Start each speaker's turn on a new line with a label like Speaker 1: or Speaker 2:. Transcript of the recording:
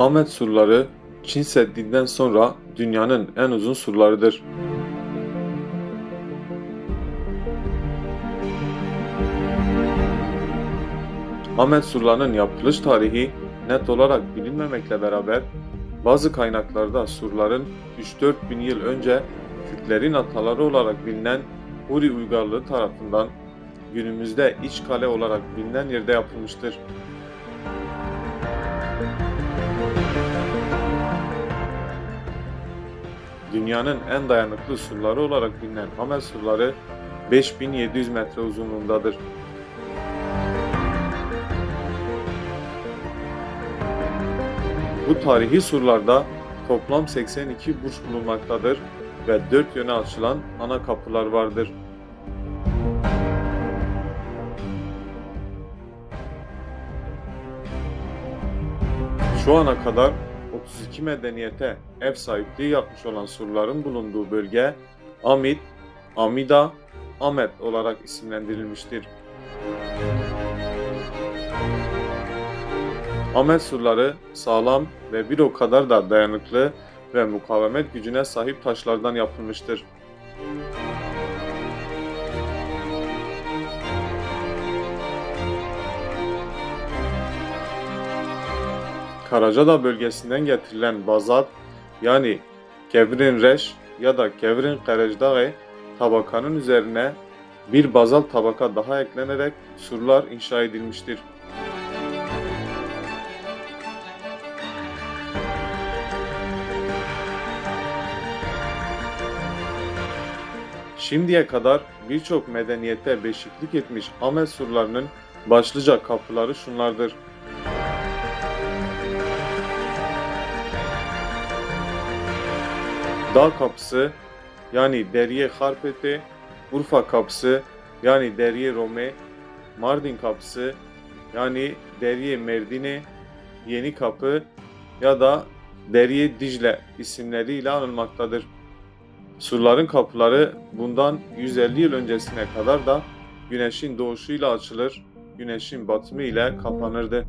Speaker 1: Ahmet surları Çin Seddi'nden sonra dünyanın en uzun surlarıdır. Ahmet surlarının yapılış tarihi net olarak bilinmemekle beraber bazı kaynaklarda surların 3-4 bin yıl önce Kürtlerin ataları olarak bilinen Huri uygarlığı tarafından günümüzde iç kale olarak bilinen yerde yapılmıştır. Dünyanın en dayanıklı surları olarak bilinen Hamel surları 5700 metre uzunluğundadır. Bu tarihi surlarda toplam 82 burç bulunmaktadır ve dört yöne açılan ana kapılar vardır. Şu ana kadar 32 medeniyete ev sahipliği yapmış olan surların bulunduğu bölge Amid, Amida, Ahmet olarak isimlendirilmiştir. Ahmet surları sağlam ve bir o kadar da dayanıklı ve mukavemet gücüne sahip taşlardan yapılmıştır. Karacadağ bölgesinden getirilen bazalt yani Kevrin Reş ya da Kevrin Karecdağı tabakanın üzerine bir bazalt tabaka daha eklenerek surlar inşa edilmiştir. Şimdiye kadar birçok medeniyete beşiklik etmiş Ahmet surlarının başlıca kapıları şunlardır. Dağ kapısı yani Derye Harpeti, Urfa kapısı yani Derye Rome, Mardin kapısı yani Derye Merdine, Yeni Kapı ya da Derye Dicle isimleriyle anılmaktadır. Surların kapıları bundan 150 yıl öncesine kadar da güneşin doğuşuyla açılır, güneşin batımı ile kapanırdı.